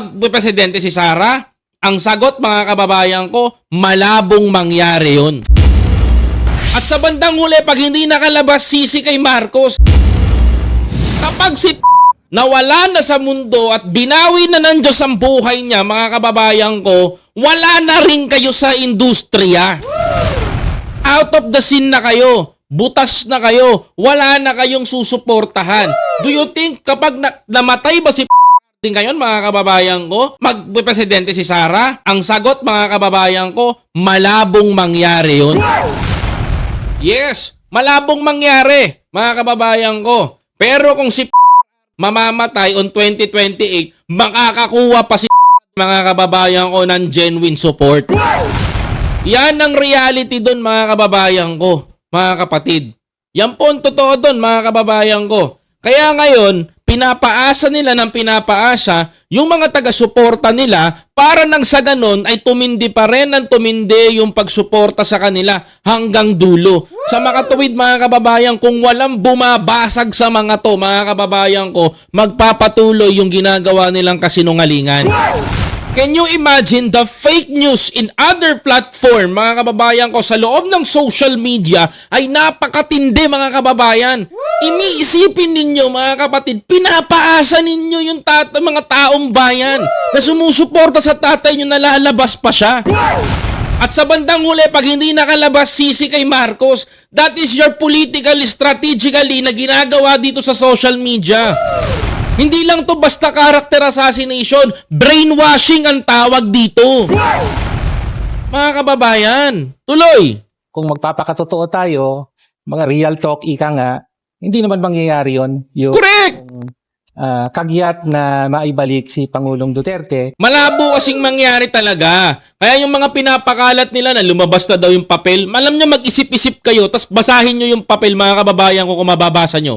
magpresidente si Sara? Ang sagot mga kababayan ko, malabong mangyari yun. At sa bandang huli, pag hindi nakalabas sisi kay Marcos, kapag si nawala na sa mundo at binawi na ng Diyos ang buhay niya, mga kababayan ko, wala na rin kayo sa industriya. Out of the scene na kayo. Butas na kayo. Wala na kayong susuportahan. Do you think kapag na- namatay ba si din ngayon mga kababayan ko, magpresidente si Sara? Ang sagot mga kababayan ko, malabong mangyari yun. Yes, malabong mangyari mga kababayan ko. Pero kung si mamamatay on 2028, makakakuha pa si mga kababayan ko ng genuine support. Yan ang reality doon mga kababayan ko, mga kapatid. Yan po ang totoo doon mga kababayan ko. Kaya ngayon, pinapaasa nila ng pinapaasa yung mga taga-suporta nila para nang sa ganon ay tumindi pa rin ang tumindi yung pagsuporta sa kanila hanggang dulo. Sa makatuwid mga kababayan, kung walang bumabasag sa mga to mga kababayan ko, magpapatuloy yung ginagawa nilang kasinungalingan. Can you imagine the fake news in other platform, mga kababayan ko, sa loob ng social media ay napakatindi, mga kababayan. Iniisipin ninyo, mga kapatid, pinapaasa ninyo yung tat- mga taong bayan na sumusuporta sa tatay nyo na lalabas pa siya. At sa bandang huli, pag hindi nakalabas sisi kay Marcos, that is your political strategically na ginagawa dito sa social media. Hindi lang to basta character assassination, brainwashing ang tawag dito. Mga kababayan, tuloy. kung magpapakatotoo tayo, mga real talk, ika nga, hindi naman mangyayari yon yung Correct! ah, kagyat na maibalik si Pangulong Duterte. Malabo kasing mangyari talaga. Kaya yung mga pinapakalat nila na lumabas na daw yung papel, alam nyo mag-isip-isip kayo, tapos basahin nyo yung papel mga kababayan ko kung mababasa nyo.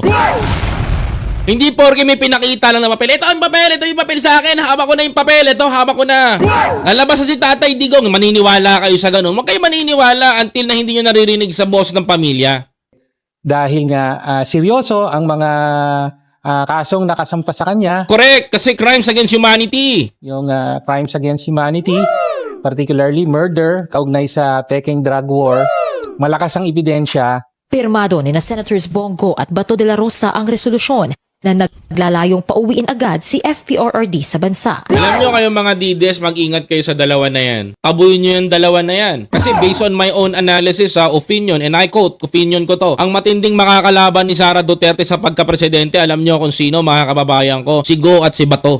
Hindi porke may pinakita lang na papel. Ito ang papel, ito yung papel sa akin. Hawak ko na yung papel, ito hawak ko na. Lalabas na si Tatay Digong, maniniwala kayo sa ganun. Huwag kayo maniniwala until na hindi nyo naririnig sa boss ng pamilya. Dahil nga ah, seryoso ang mga ah, kasong nakasampa sa kanya, Correct, kasi crimes against humanity. yung ah, crimes against humanity, particularly murder, kaugnay sa Peking drug war, malakas ang ebidensya. Pirmado ni na Senators Bongo at Bato de la Rosa ang resolusyon na naglalayong pauwiin agad si FPRRD sa bansa. Alam nyo kayo mga Dides, mag-ingat kayo sa dalawa na yan. Tabuyin nyo yung dalawa na yan. Kasi based on my own analysis sa opinion, and I quote, opinion ko to, ang matinding makakalaban ni Sara Duterte sa pagka-presidente, alam nyo kung sino mga kababayan ko, si Go at si Bato.